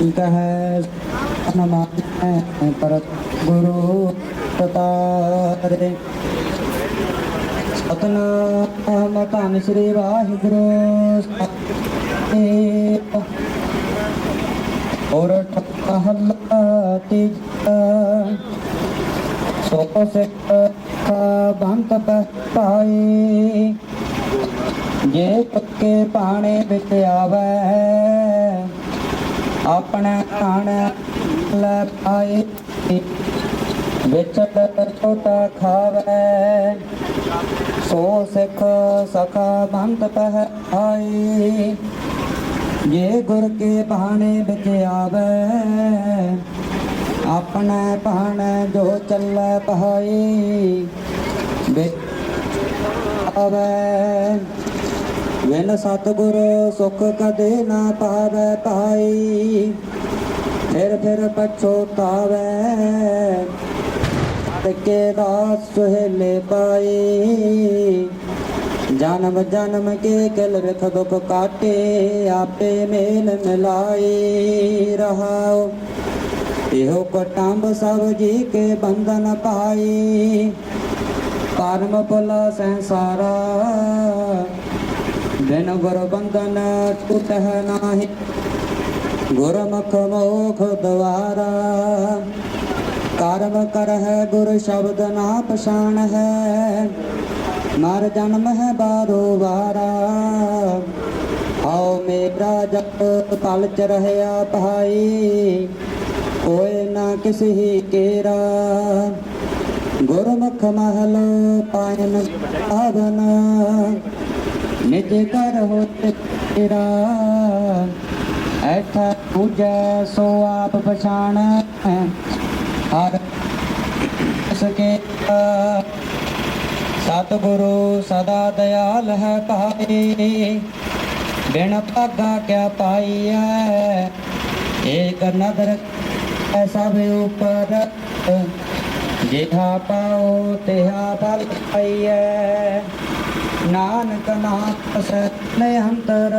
ਕਹੈ ਨਮਾਮੈ ਪਰ ਗੁਰੂ ਸਤਨਾਮ ਧੰਨ ਸ੍ਰੀ ਵਾਹਿਗੁਰੂ ਔਰ ਠਹਲਾ ਤੀਜਾ ਸੋ ਸਿੱਖ ਬੰਤ ਪਾਈ ਜੇ ਪੱਕੇ ਪਾਣੇ ਵਿੱਚ ਆਵੇ ਆਪਣੇ ਖਾਣ ਲੈ ਪਾਏ ਵਿੱਚ ਛੋਟਾ ਖਾਵੇ। ਸੋ ਸਿੱਖ ਸਖਾ ਬੰਤ ਪਾਈ ਜੇ ਗੁਰ ਕੇ ਬਾਣੇ ਵਿੱਚ ਆਵੇ, ਆਪਣੇ ਭਾਣੇ ਜੋ ਚੱਲੇ ਪਹਾਈ ਵਿੱਚ ਆਵੇ। ਵਿਨ ਸਤਿਗੁਰ ਸੁਖ ਕਦੇ ਨਾ ਪਾਵੇ ਪਾਈ ਫਿਰ ਫਿਰ ਪਛੋਤਾਵੇ ਤਕੇ ਦਾਸ ਸੁਹੇਲੇ ਪਾਈ। ਜਨਮ ਜਨਮ ਕੇ ਕਿਲ ਵਿਖ ਦੁਖ ਕਾਟੇ, ਆਪੇ ਮੇਲ ਮਿਲਾਈ ਰਹਾਓ ਇਹੋ ਕਟੰਬ ਸਭ ਜੀ ਕੇ ਬੰਧਨ ਪਾਈ। ਕਰਮ ਫਲ ਸੰਸਾਰਾ ਬਿਨ ਗੁਰ ਬੰਧਨ ਟੁਟਹਿ ਨਾਹੀ ਗੁਰਮੁਖ ਮੋਖ ਦਵਾਰਾ ਕਰਮ ਕਰਹਿ ਗੁਰ ਸ਼ਬਦ ਨਾ ਪਛਾਣ ਹੈ ਮਰ ਜਨਮ ਹੈ ਬਾਰੋ ਵਾਰਾ ਆਓ ਮੇਰਾ ਜਪ ਪਲਚ ਚ ਰਹਿਆ ਭਾਈ ਕੋਏ ਨਾ ਕਿਸੀ ਕੇਰਾ ਗੁਰਮੁਖ ਮਹਲ ਪਾਇਨ ਆਵਨ ਨਿਜ ਕਰ ਹੋਤ ਤੇਰਾ ਐਠਾ ਪੂਜੈ ਸੋ ਆਪ ਪਛਾਣ। ਹਰ ਸਕੇ ਸਤਿਗੁਰੂ ਸਦਾ ਦਇਆਲ ਹੈ ਭਾਈ। ਬਿਨ ਭਾਗਾ ਕਿਆ ਪਾਈਐ? ਏਕ ਨਦਰ ਹੈ ਸਭ ਉਪਰ। ਜਿਹਾ ਪਾਓ ਤਿਹਾ ਫਲ ਪਾਈਐ। ਨਾਨਕ ਨਾਮ ਸਤਿ ਅੰਤਰ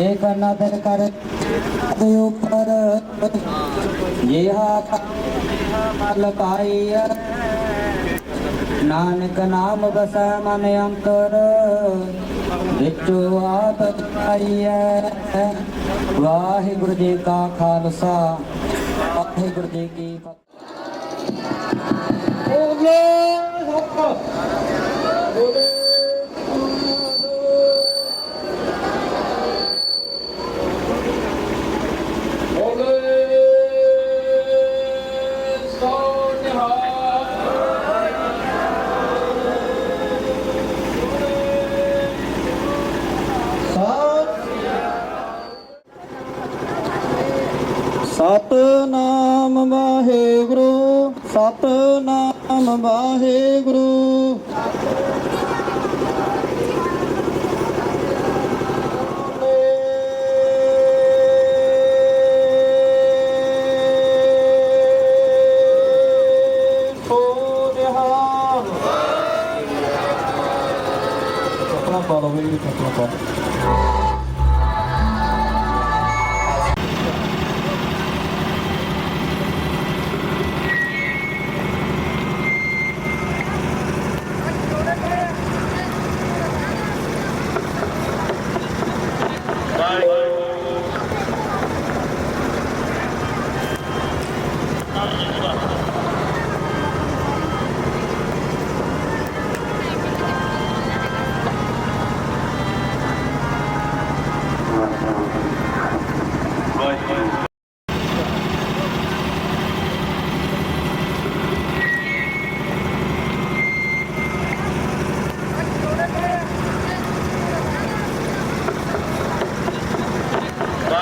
ਏਕ ਨਦਰ ਕਰ ਦੇ ਉਪਰ। ਜਿਹਾ ਫਲ ਪਾਈਐ ਨਾਨਕ ਨਾਮ ਵਸੈ ਮਨ ਅੰਤਰ। ਵਿੱਚੋ ਆਪ ਪਾਈਐ ਵਾਹਿਗੁਰੂ ਜੀ ਕਾ ਖਾਲਸਾ। ਵਾਹਿਗੁਰੂ ਜੀ ਕੀ ਸਤਨਾਮ ਵਾਹਿਗੁਰੂ ਸਤਨਾਮ ਵਾਹਿਗੁਰੂ। ਚੱਪਲਾਂ ਪਾ ਲਓ ਵੀ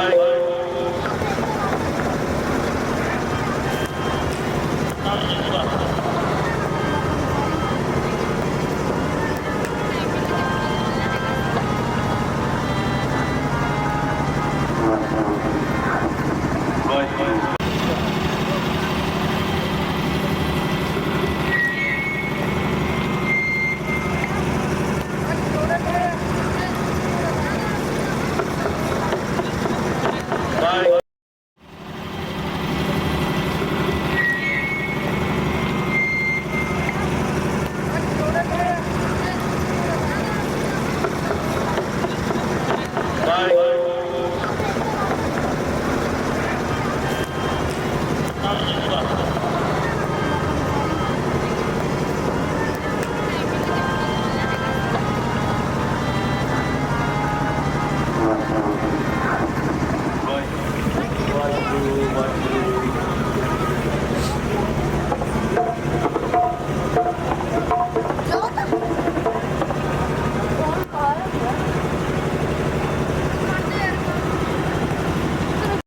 ಮಾಡಿ